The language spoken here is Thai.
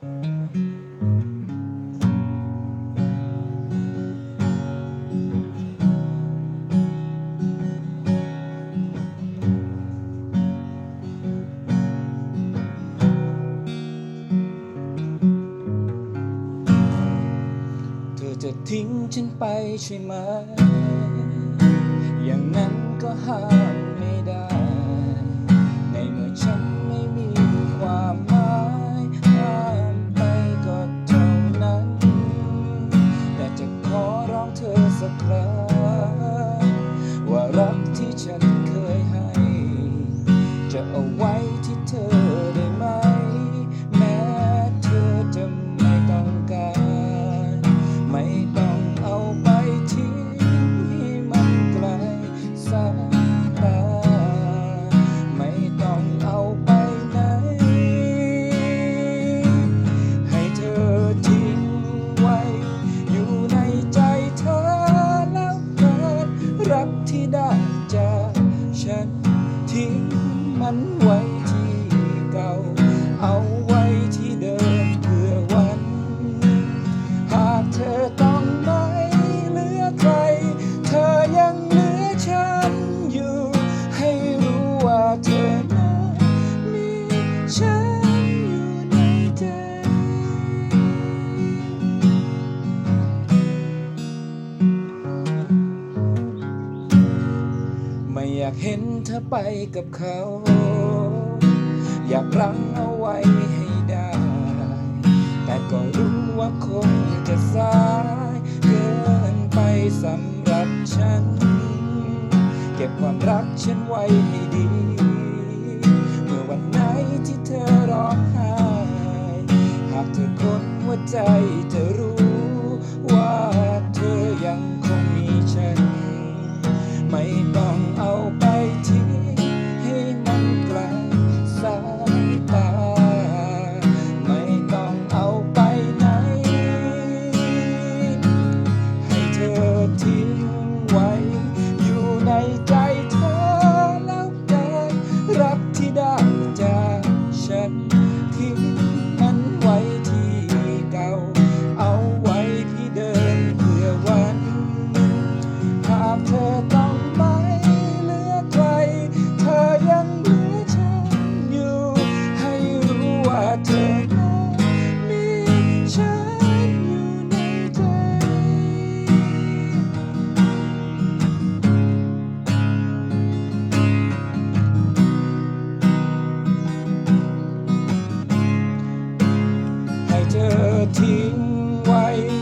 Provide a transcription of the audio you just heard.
เธอจะทิ้งฉันไปใช่ไหม ที่ฉันเคยให้ จะเอาไว้ที่เธอ ฉันทิ้งมันไว้ากเห็นเธอไปกับเขา อยากรังเอาไว้ให้ได้ แต่ก็รู้ว่าคงจะสายเกินไปสำหรับฉัน เก็บความรักฉันไว้ให้ดี ทิ้งไว้